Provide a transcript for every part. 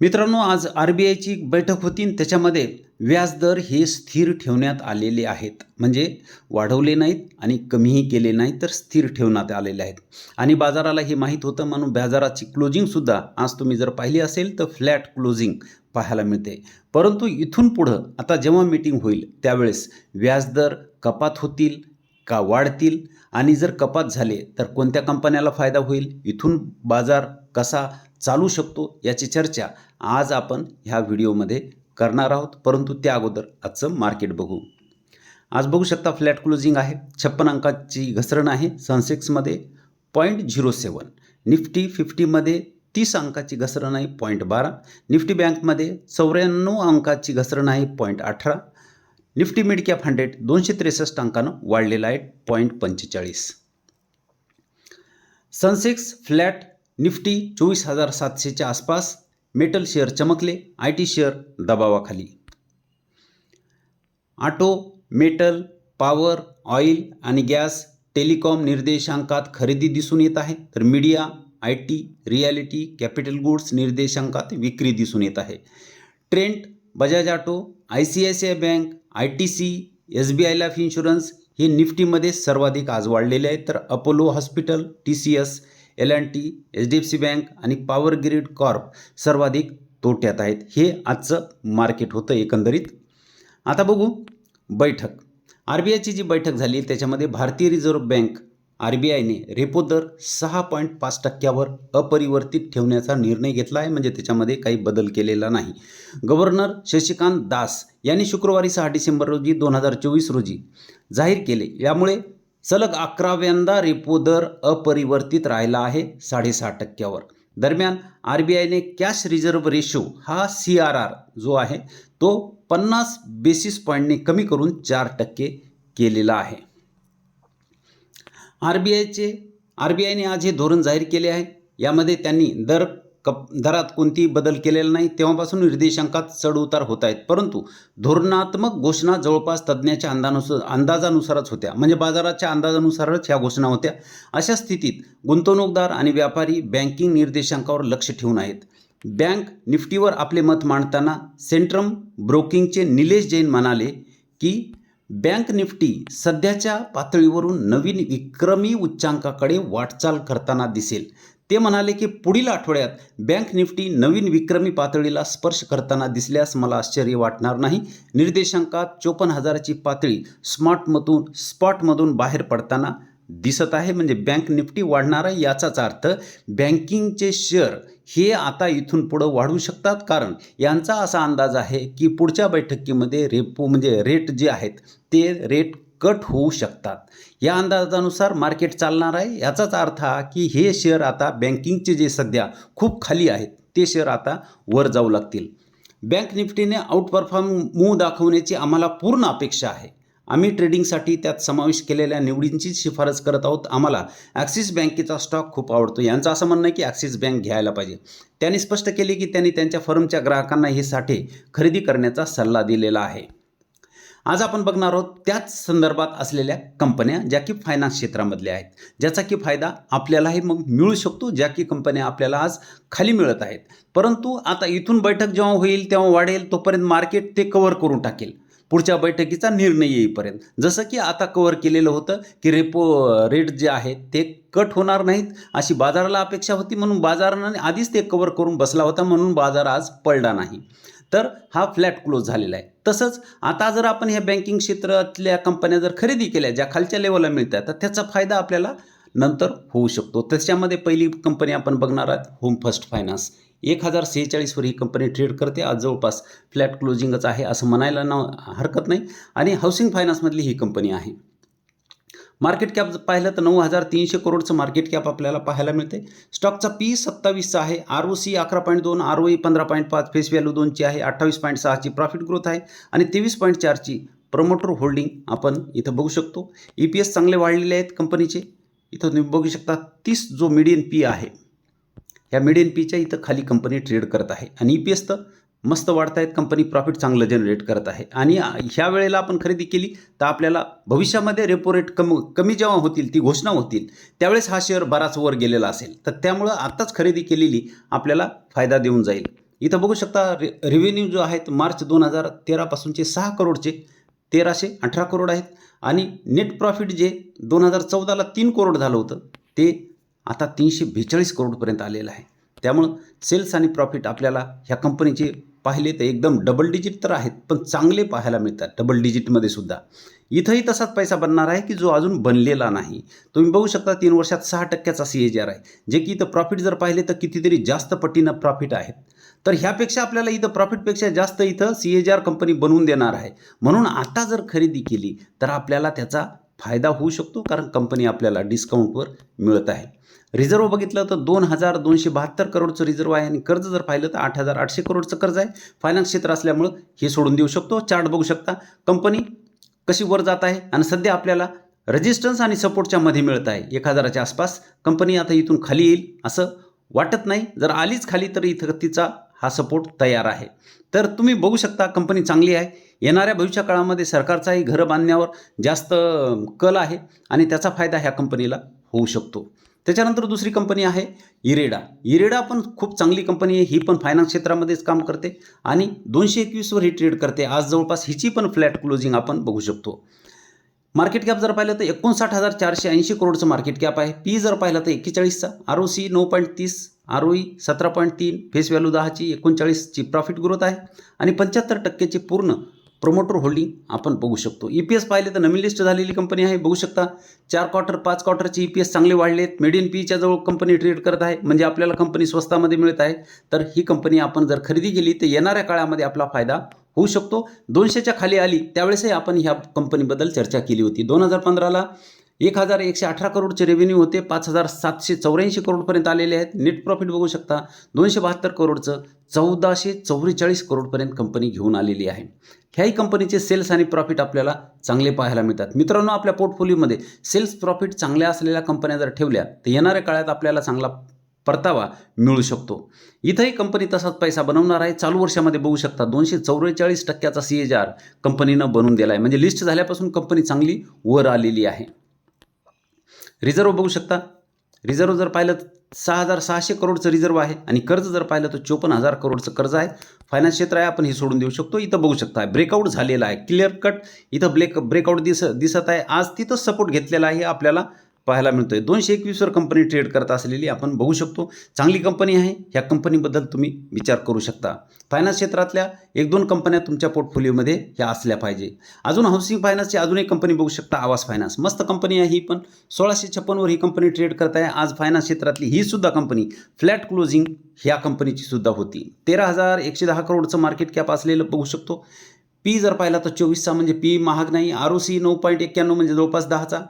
मित्रांनो आज R B आयची बैठक होती त्याच्यामध्ये व्याजदर हे स्थिर ठेवण्यात आलेले आहेत. म्हणजे वाढवले नाहीत आणि कमीही केले नाहीत तर स्थिर ठेवण्यात आलेले आहेत. आणि बाजाराला हे माहीत होतं म्हणून बाजाराची क्लोजिंगसुद्धा आज तुम्ही जर पाहिली असेल तर फ्लॅट क्लोजिंग पाहायला मिळते. परंतु इथून पुढं आता जेव्हा मीटिंग होईल त्यावेळेस व्याजदर कपात होतील का वाढतील? आणि जर कपात झाले तर कोणत्या कंपन्याला फायदा होईल? इथून बाजार कसा चालू शकतो याची चर्चा आज आपण ह्या व्हिडिओमध्ये करणार आहोत. परंतु त्या अगोदर आजचं मार्केट बघू. आज बघू शकता फ्लॅट क्लोजिंग आहे. छप्पन अंकाची घसरण आहे. सनसेक्समध्ये पॉईंट झिरो सेवन. निफ्टी फिफ्टीमध्ये तीस अंकाची घसरण आहे पॉईंट बारा. निफ्टी बँकमध्ये चौऱ्याण्णव अंकाची घसरण आहे पॉईंट अठरा. निफ्टी मिड कॅप हंड्रेड दोनशे त्रेसष्ट अंकानं वाढलेला आहे पॉईंट पंचेचाळीस. सनसेक्स फ्लॅट निफ्टी चोवीस हजार सातशेच्या आसपास मेटल शेअर चमकले आय टी शेअर दबावाखाली. आटो मेटल पॉवर ऑइल आणि गॅस टेलिकॉम निर्देशांकात खरेदी दिसून येत आहे. तर media I T realty capital goods निर्देशांकात विक्री दिसून येत आहे. Trent Bajaj auto I C I C I bank I T C S B I life insurance हे निफ्टीमध्ये सर्वाधिक आज वाढलेले आहेत. तर Apollo hospital T C S L and T H D F C bank आणि पॉवर ग्रीड कॉर्प सर्वाधिक तोट्यात आहेत. हे आजचं मार्केट होतं एकंदरीत. आता बघू बैठक. आर बी आयची जी बैठक झाली त्याच्यामध्ये भारतीय रिझर्व्ह बँक आर बी आयने रेपो दर सहा पॉईंट पाच टक्क्यावर अपरिवर्तित ठेवण्याचा निर्णय घेतला आहे म्हणजे त्याच्यामध्ये काही बदल केलेला नाही. गव्हर्नर शशिकांत दास यांनी शुक्रवारी सहा डिसेंबर रोजी दोन हजार चोवीस रोजी जाहीर केले. यामुळे सलग अकराव्यांदा रेपो दर अपरिवर्तित राहिला आहे साडेसहा टक्क्यावर. दरम्यान आर बी आयने कॅश रिझर्व्ह रेशो हा सी आर आर जो आहे तो पन्नास बेसिस पॉईंटने कमी करून चार टक्के केलेला आहे. आर बी आयचे आर बी आयने आज हे धोरण जाहीर केले आहे. यामध्ये त्यांनी दर कप दरात कोणतीही बदल केलेला नाही. तेव्हापासून निर्देशांकात चढ उतार होत आहेत परंतु धोरणात्मक घोषणा जवळपास तज्ज्ञाच्या अंदानुसार अंदाजानुसारच होत्या. म्हणजे बाजाराच्या अंदाजानुसारच ह्या घोषणा होत्या. अशा स्थितीत गुंतवणूकदार आणि व्यापारी बँकिंग निर्देशांकावर लक्ष ठेवून आहेत. बँक निफ्टीवर आपले मत मांडताना सेंट्रम ब्रोकिंगचे निलेश जैन म्हणाले की बँक निफ्टी सध्याच्या पातळीवरून नवीन विक्रमी उच्चांकाकडे वाटचाल करताना दिसेल. ते म्हणाले की पुढील आठवड्यात बँक निफ्टी नवीन विक्रमी पातळीला स्पर्श करताना दिसल्यास मला आश्चर्य वाटणार नाही. निर्देशांकात चोपन्न हजाराची पातळी स्मार्टमधून स्पॉटमधून बाहेर पडताना दिसत आहे. म्हणजे बँक निफ्टी वाढणार आहे याचाच अर्थ बँकिंगचे शेअर हे आता इथून पुढं वाढू शकतात. कारण यांचा असा अंदाज आहे की पुढच्या बैठकीमध्ये रेपो म्हणजे रेट जे आहेत ते रेट कट होऊ शकतात. या अंदाजानुसार मार्केट चालणार आहे. याचाच अर्थ हा की हे शेअर आता बँकिंगचे जे सध्या खूप खाली आहेत ते शेअर आता वर जाऊ लागतील. बँक निफ्टीने आउट परफॉर्म मूव दाखवण्याची आम्हाला पूर्ण अपेक्षा आहे. आम्ही ट्रेडिंगसाठी त्यात समावेश केलेल्या निवडींची शिफारस करत आहोत. आम्हाला ॲक्सिस बँकेचा स्टॉक खूप आवडतो. यांचं असं म्हणणं आहे की ॲक्सिस बँक घ्यायला पाहिजे. त्यांनी स्पष्ट केले की त्यांनी त्यांच्या फर्मच्या ग्राहकांना हे साठे खरेदी करण्याचा सल्ला दिलेला आहे. आज आपण बघणार आहोत त्याच संदर्भात असलेल्या कंपन्या ज्या की फायनान्स क्षेत्रामधल्या आहेत. ज्याचा की फायदा आपल्यालाही मग मिळू शकतो ज्या की कंपन्या आपल्याला आज खाली मिळत आहेत. परंतु आता इथून बैठक जेव्हा होईल तेव्हा वाढेल तोपर्यंत मार्केट ते कव्हर करून टाकेल. पुढच्या बैठकीचा निर्णय येईपर्यंत. जसं की आता कव्हर केलेलं होतं की रेपो रेट जे आहेत ते कट होणार नाहीत अशी बाजाराला अपेक्षा होती म्हणून बाजाराने आधीच ते कव्हर करून बसला होता म्हणून बाजार आज पडला नाही. तर हा फ्लॅट क्लोज झालेला आहे. तसंच आता जर आपण ह्या बँकिंग क्षेत्रातल्या कंपन्या जर खरेदी केल्या ज्या खालच्या लेवलला मिळतात तर त्याचा फायदा आपल्याला नंतर होऊ शकतो. त्याच्यामध्ये पहिली कंपनी आपण बघणार आहोत होम फर्स्ट फायनान्स एक हजार सेहेचाळीसवर ही कंपनी ट्रेड करते. आज जवळपास फ्लॅट क्लोजिंगच आहे असं म्हणायला ना हरकत नाही. आणि हाऊसिंग फायनान्समधली ही कंपनी आहे. मार्केट कॅप पाहिलं तर नऊ हजार तीनशे करोडचं मार्केट कॅप आपल्याला पाहायला मिळते. स्टॉकचा पी सत्तावीसचा आहे. आर ओ सी अकरा पॉईंट दोन आर ओ ई पंधरा पॉईंट पाच फेस व्हॅल्यू दोनची आहे. अठ्ठावीस पॉईंट सहाची प्रॉफिट ग्रोथ आहे. आणि तेवीस पॉईंट चारची प्रमोटर होल्डिंग आपण इथं बघू शकतो. ई पी एस चांगले वाढलेले आहेत कंपनीचे इथं तुम्ही बघू शकता तीस जो मिडियन पी आहे ह्या मिडियन पीच्या इथं खाली कंपनी ट्रेड करत आहे. आणि ई पी एस तर मस्त वाढत आहेत कंपनी प्रॉफिट चांगलं जनरेट करत आहे. आणि ह्या वेळेला आपण खरेदी केली तर आपल्याला भविष्यामध्ये रेपो रेट कम कमी जेव्हा होतील ती घोषणा होतील त्यावेळेस हा शेअर बराच वर गेलेला असेल. तर त्यामुळं आत्ताच खरेदी केलेली आपल्याला फायदा देऊन जाईल. इथं बघू शकता रे रेव्हेन्यू जो आहे मार्च दोन हजार तेरापासूनचे सहा करोडचे तेराशे अठरा करोड आहेत. आणि नेट प्रॉफिट जे दोन हजार चौदाला तीन करोड झालं होतं ते आता तीनशे बेचाळीस करोडपर्यंत आलेलं आहे. त्यामुळं सेल्स आणि प्रॉफिट आपल्याला ह्या कंपनीचे पाहिले तर एकदम डबल डिजिट तर आहेत पण चांगले पाहायला मिळतात डबल डिजिटमध्ये सुद्धा. इथंही तसाच पैसा बनणार आहे की जो अजून बनलेला नाही. तुम्ही बघू शकता तीन वर्षात सहा टक्क्याचा सी एच आर आहे. जे की इथं प्रॉफिट जर पाहिले तर कितीतरी जास्त पटीनं प्रॉफिट आहेत. तर ह्यापेक्षा आपल्याला इथं प्रॉफिटपेक्षा जास्त इथं सी एच आर कंपनी बनवून देणार आहे. म्हणून आता जर खरेदी केली तर आपल्याला त्याचा फायदा होऊ शकतो कारण कंपनी आपल्याला डिस्काउंटवर मिळत आहे. रिझर्व बघितलं तर दोन हजार दोनशे बहात्तर करोडचं रिझर्व आहे आणि कर्ज जर पाहिलं तर आठ हजार आठशे करोडचं कर्ज आहे. फायनान्स क्षेत्र असल्यामुळं हे सोडून देऊ शकतो. चार्ट बघू शकता. कंपनी कशी वर जात आहे आणि सध्या आपल्याला रजिस्टन्स आणि सपोर्टच्या मध्ये मिळत आहे. एक हजाराच्या आसपास. कंपनी आता इथून खाली येईल असं वाटत नाही. जर आलीच खाली तर इथं तिचा हा सपोर्ट तयार आहे. तर तुम्ही बघू शकता कंपनी चांगली आहे. येणाऱ्या भविष्य काळामध्ये सरकारचाही घरं बांधण्यावर जास्त कल आहे आणि त्याचा फायदा ह्या कंपनीला होऊ शकतो. त्याच्यानंतर दुसरी कंपनी आहे इरेडा. इरेडा पण खूप चांगली कंपनी आहे. ही पण फायनान्स क्षेत्रामध्येच काम करते आणि दोनशे एकवीसवर ही ट्रेड करते. आज जवळपास हिची पण फ्लॅट क्लोजिंग आपण बघू शकतो. मार्केट कॅप जर पाहिलं तर एकोणसाठ हजार चारशे ऐंशी करोडचं मार्केट कॅप आहे. पी जर पाहिलं तर एक्केचाळीसचा. आर ओ सी नऊ पॉईंट तीस आर ओ ई सतरा पॉईंट तीन फेस व्हॅल्यू दहाची एकोणचाळीसची प्रॉफिट ग्रोथ आहे. आणि पंच्याहत्तर टक्क्याची पूर्ण प्रोमोटर होल्डिंग आपण बघू शकतो. ई पी एस पाहिले तर नवीन लिस्ट झालेली कंपनी आहे. बघू शकता चार क्वार्टर पाच क्वार्टरचे ई पी एस चांगले वाढले आहेत मेड इन पीच्या जवळ कंपनी ट्रेड करत आहे. म्हणजे आपल्याला कंपनी स्वस्तामध्ये मिळत आहे. तर ही कंपनी आपण जर खरेदी केली तर येणाऱ्या काळामध्ये आपला फायदा होऊ शकतो. दोनशेच्या खाली आली त्यावेळेसही आपण ह्या कंपनीबद्दल चर्चा केली होती. दोन हजार पंधराला एक हजार एकशे अठरा करोडचे रेव्हेन्यू होते. पाच हजार सातशे चौऱ्याऐंशी करोडपर्यंत आलेले आहेत. नेट प्रॉफिट बघू शकता. दोनशे बहात्तर करोडचं चौदाशे चौवेचाळीस करोडपर्यंत कंपनी घेऊन आलेली आहे. ह्याही कंपनीचे सेल्स आणि प्रॉफिट आपल्याला चांगले पाहायला मिळतात. मित्रांनो आपल्या पोर्टफोलिओमध्ये सेल्स प्रॉफिट चांगल्या असलेल्या कंपन्या जर ठेवल्या तर येणाऱ्या काळात आपल्याला चांगला परतावा मिळू शकतो. इथंही कंपनी तसाच पैसा बनवणार आहे. चालू वर्षामध्ये बघू शकता दोनशे चौवेचाळीस टक्क्याचा सी एच आर कंपनीनं बनवून दिला आहे म्हणजे लिस्ट झाल्यापासून कंपनी चांगली वर आलेली आहे. रिझर्व बघू शकता. रिझर्व जर पाहिलं तर सहा हजार सहाशे करोडचं रिझर्व आहे आणि कर्ज जर पाहिलं तर चोपन्न हजार करोडचं कर्ज आहे. फायनान्स क्षेत्र आहे आपण हे सोडून देऊ शकतो. इथं बघू शकता ब्रेकआउट झालेला आहे. क्लिअर कट इथं ब्रेक ब्रेकआउट दिस दिसत आहे. आज तिथं सपोर्ट घेतलेला आहे आपल्याला. पाहायला मिळतो आहे दोनशे एकवीसवर कंपनी ट्रेड करत असलेली आपण बघू शकतो. चांगली कंपनी आहे. ह्या कंपनीबद्दल तुम्ही विचार करू शकता. फायनान्स क्षेत्रातल्या एक दोन कंपन्या तुमच्या पोर्टफोलिओमध्ये ह्या असल्या पाहिजे. अजून हाऊसिंग फायनान्सची अजून एक कंपनी बघू शकता आवास फायनान्स मस्त कंपनी आहे ही पण. सोळाशे छप्पनवर ही कंपनी ट्रेड करत आहे. आज फायनान्स क्षेत्रातली ही सुद्धा कंपनी फ्लॅट क्लोजिंग ह्या कंपनीची सुद्धा होती. तेरा हजार एकशे दहा करोडचं मार्केट कॅप असलेलं बघू शकतो. पी जर पाहिला तर चोवीसचा म्हणजे पी महाग नाही. आर ओ सी नऊ पॉईंट एक्क्याण्णव म्हणजे जवळपास दहाचा.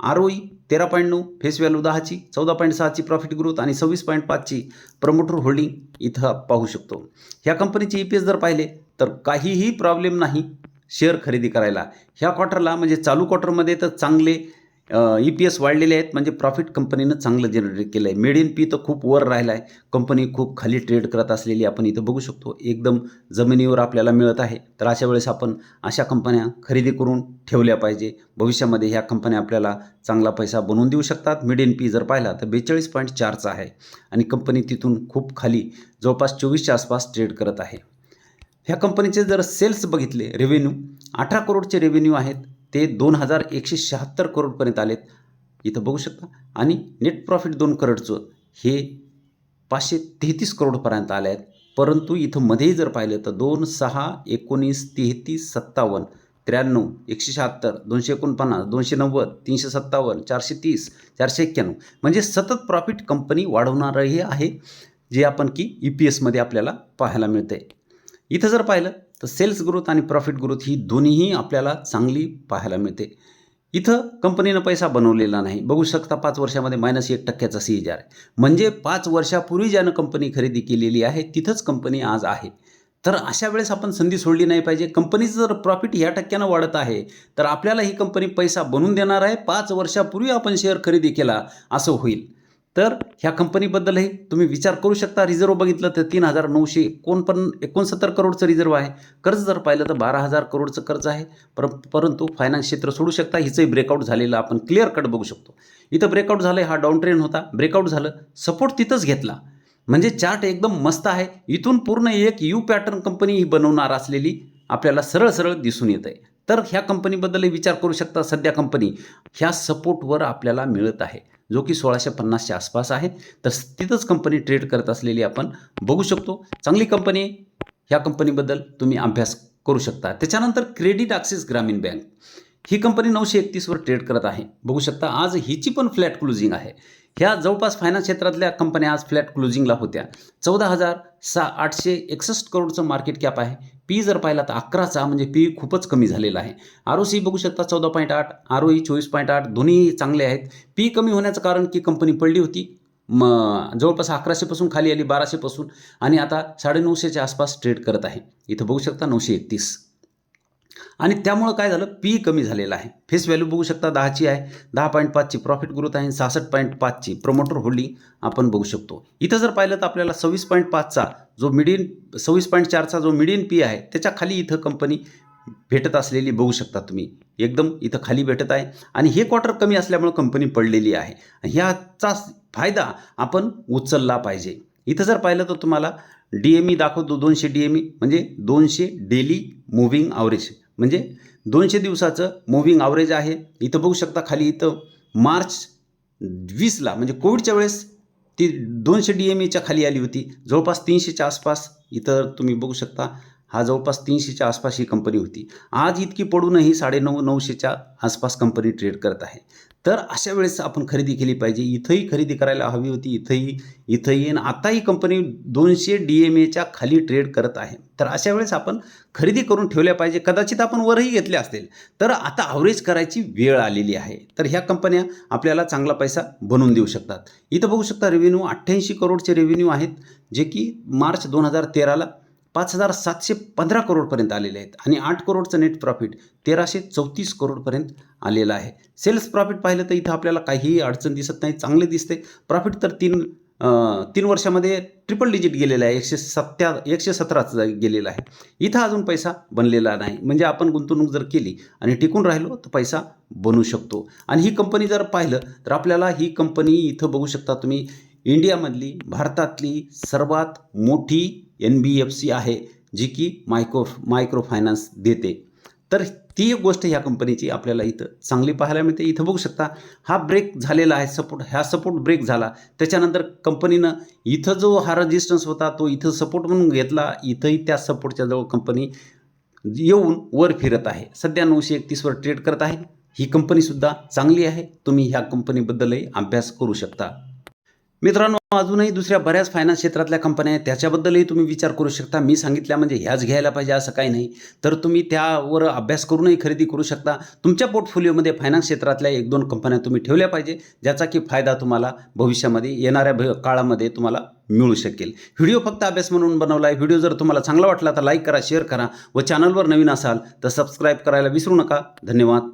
आर ओ ई तेरा पॉईंट नऊ फेस व्हॅल्यू दहाची चौदा पॉईंट सहाची प्रॉफिट ग्रोथ आणि सव्वीस पॉईंट पाचची प्रमोटर होल्डिंग इथं पाहू शकतो. ह्या कंपनीचे ई पी एस जर पाहिले तर काहीही प्रॉब्लेम नाही शेअर खरेदी करायला. ह्या क्वार्टरला म्हणजे चालू क्वार्टरमध्ये तर चांगले ई पी एस वाढलेले आहेत. म्हणजे प्रॉफिट कंपनीनं चांगलं जनरेट केलं आहे मेड इन पी तर खूप वर राहिला आहे कंपनी खूप खाली ट्रेड करत असलेली आपण इथं बघू शकतो. एकदम जमिनीवर आपल्याला मिळत आहे. तर अशा वेळेस आपण अशा कंपन्या खरेदी करून ठेवल्या पाहिजे. भविष्यामध्ये ह्या कंपन्या आपल्याला चांगला पैसा बनवून देऊ शकतात. मिड इन पी जर पाहिला तर बेचाळीस पॉईंट चारचा आहे. आणि कंपनी तिथून खूप खाली जवळपास चोवीसच्या आसपास ट्रेड करत आहे. ह्या कंपनीचे जर सेल्स बघितले रेव्हेन्यू अठरा करोडचे रेव्हेन्यू आहेत. ते दोन हजार एकशे शहात्तर करोडपर्यंत आलेत. इथं बघू शकता. आणि नेट प्रॉफिट दोन करोडचं हे पाचशे तेहतीस करोडपर्यंत आले आहेत. परंतु इथं मध्येही जर पाहिलं तर दोन सहा एकोणीस तेहतीस सत्तावन्न त्र्याण्णव एकशे शहात्तर दोनशे एकोणपन्नास दोनशे नव्वद तीनशे सत्तावन्न चारशे तीस चारशे एक्क्याण्णव. म्हणजे सतत प्रॉफिट कंपनी वाढवणारही आहे जे आपण की ई पी एसमध्ये आपल्याला पाहायला मिळते इथं जर पाहिलं तर सेल्स ग्रोथ आणि प्रॉफिट ग्रोथ ही दोन्हीही आपल्याला चांगली पाहायला मिळते. इथं कंपनीनं पैसा बनवलेला नाही. बघू शकता पाच वर्षामध्ये मायनस एक टक्क्याचा सी आर आहे. म्हणजे पाच वर्षापूर्वी ज्यानं कंपनी खरेदी केलेली आहे तिथंच कंपनी आज आहे. तर अशा वेळेस आपण संधी सोडली नाही पाहिजे. कंपनीचं जर प्रॉफिट ह्या टक्क्यानं वाढत आहे तर आपल्याला ही कंपनी पैसा बनवून देणार आहे. पाच वर्षापूर्वी आपण शेअर खरेदी केला असं होईल. तर ह्या कंपनीबद्दलही तुम्ही विचार करू शकता. रिझर्व बघितलं तर तीन हजार नऊशे एकोणपन्न एकोणसत्तर करोडचं रिझर्व आहे. कर्ज जर पाहिलं तर बारा हजार करोडचं कर्ज आहे. पर परंतु फायनान्स क्षेत्र सोडू शकता. हिचंही ब्रेकआउट झालेलं आपण क्लिअर कट बघू शकतो. इथं ब्रेकआउट झालं हा डाऊन ट्रेन होता. ब्रेकआउट झालं. सपोर्ट तिथंच घेतला. म्हणजे चार्ट एकदम मस्त आहे. इथून पूर्ण एक यू पॅटर्न कंपनी ही बनवणार असलेली आपल्याला सरळ सरळ दिसून येत आहे तर ह्या कंपनीबद्दलही विचार करू शकता. सध्या कंपनी ह्या सपोर्टवर आपल्याला मिळत आहे. जो की सोळाशे पन्नासच्या आसपास आहे. तर तिथंच कंपनी ट्रेड करत असलेली आपण बघू शकतो. चांगली कंपनी ह्या कंपनीबद्दल तुम्ही अभ्यास करू शकता. त्याच्यानंतर क्रेडिट ॲक्सिस ग्रामीण बँक ही कंपनी नऊशे एकतीसवर ट्रेड करत आहे. बघू शकता आज हिची पण फ्लॅट क्लोजिंग आहे. ह्या जवळपास फायनान्स क्षेत्रातल्या कंपन्या आज फ्लॅट क्लोजिंगला होत्या. चौदा हजार सहा आठशे एकसष्ट करोडचं मार्केट कॅप आहे. पी जर पाहिला तर अकराचा म्हणजे पी खूपच कमी झालेला आहे. आर ओ सी बघू शकता चौदा पॉईंट आठ आर ओ ई चोवीस पॉईंट आठ दोन्ही चांगले आहेत. पी कमी होण्याचं कारण की कंपनी पडली होती. म जवळपास अकराशेपासून खाली आली बाराशेपासून आणि आता साडेनऊशेच्या आसपास ट्रेड करत आहे. इथं बघू शकता नऊशे एकतीस. आणि त्यामुळं काय झालं? पी कमी झालेलं आहे. फेस व्हॅल्यू बघू शकता दहाची आहे. दहा पॉईंट पाचची प्रॉफिट ग्रोथ आहे सहासष्ट पॉईंट पाचची प्रमोटर होल्डिंग आपण बघू शकतो. इथं जर पाहिलं तर आपल्याला सव्वीस पॉईंट पाचचा जो मिडियन सव्वीस पॉईंट चारचा जो मिडियन पी आहे त्याच्याखाली इथं कंपनी भेटत असलेली बघू शकता तुम्ही. एकदम इथं खाली भेटत आहे. आणि हे क्वार्टर कमी असल्यामुळं कंपनी पडलेली आहे. ह्याचा फायदा आपण उचलला पाहिजे. इथं जर पाहिलं तर तुम्हाला डी एम ई दाखवतो. दोनशे डी एम ई म्हणजे दोनशे डेली मुव्हिंग ॲव्हरेज म्हणजे दोनशे दिवसाचं मुव्हिंग ॲव्हरेज आहे. इथं बघू शकता खाली इथं मार्च वीसला म्हणजे कोविडच्या वेळेस ती दोनशे डी एम एच्या खाली आली होती. जवळपास तीनशेच्या आसपास इथं तुम्ही बघू शकता हा जवळपास तीनशेच्या आसपास ही कंपनी होती. आज इतकी पडूनही साडेनऊ नऊशेच्या आसपास कंपनी ट्रेड करत आहे. तर अशा वेळेस आपण खरेदी केली पाहिजे. इथंही खरेदी करायला हवी होती. इथंही इथंही आणि आताही कंपनी दोनशे डी एम एच्या खाली ट्रेड करत आहे. तर अशा वेळेस आपण खरेदी करून ठेवल्या पाहिजे. कदाचित आपण वरही घेतले असतील. तर आता अवरेज करायची वेळ आलेली आहे. तर ह्या कंपन्या आपल्याला चांगला पैसा बनवून देऊ शकतात. इथं बघू शकता रेव्हेन्यू अठ्ठ्याऐंशी करोडचे रेव्हेन्यू आहेत. जे की मार्च दोन हजार तेराला पाच हजार सातशे पंधरा करोडपर्यंत आलेले आहेत आणि आठ करोडचं नेट प्रॉफिट तेराशे चौतीस करोडपर्यंत आलेलं आहे. सेल्स प्रॉफिट पाहिलं तर इथं आपल्याला काहीही अडचण दिसत नाही चांगले दिसते. प्रॉफिट तर तीन तीन वर्षामध्ये ट्रिपल डिजिट गेलेलं आहे एकशे सत्या एकशे सतराचं गेलेलं आहे. इथं अजून पैसा बनलेला नाही. म्हणजे आपण गुंतवणूक जर केली आणि टिकून राहिलो तर पैसा बनू शकतो. आणि ही कंपनी जर पाहिलं तर आपल्याला ही कंपनी इथं बघू शकता तुम्ही इंडियामधली भारतातली सर्वात मोठी एन बी एफ सी आहे जी की मायक्रो मायक्रो फायनान्स देते. तर ती एक गोष्ट ह्या कंपनीची आपल्याला इथं चांगली पाहायला मिळते. इथं बघू शकता हा ब्रेक झालेला आहे सपोर्ट ह्या सपोर्ट ब्रेक झाला. त्याच्यानंतर कंपनीनं इथं जो हा रजिस्टन्स होता तो इथं सपोर्ट म्हणून घेतला. इथंही त्या सपोर्टच्या जवळ कंपनी येऊन वर फिरत आहे. सध्या नऊशे एकतीसवर ट्रेड करत आहे. ही कंपनीसुद्धा चांगली आहे. तुम्ही ह्या कंपनीबद्दलही अभ्यास करू शकता. मित्रांनो अजूनही दुसऱ्या बऱ्याच फायनान्स क्षेत्रातल्या कंपन्या आहेत. त्याच्याबद्दलही तुम्ही विचार करू शकता. मी सांगितल्या म्हणजे ह्याच घ्यायला पाहिजे असं काही नाही. तर तुम्ही त्यावर अभ्यास करूनही खरेदी करू शकता. तुमच्या पोर्टफोलिओमध्ये फायनान्स क्षेत्रातल्या एक दोन कंपन्या तुम्ही ठेवल्या पाहिजे ज्याचा की फायदा तुम्हाला भविष्यामध्ये येणाऱ्या भ काळामध्ये तुम्हाला मिळू शकेल. व्हिडिओ फक्त अभ्यास म्हणून बनवला आहे व्हिडिओ जर तुम्हाला चांगला वाटला तर लाईक करा शेअर करा व चॅनलवर नवीन असाल तर सबस्क्राईब करायला विसरू नका. धन्यवाद.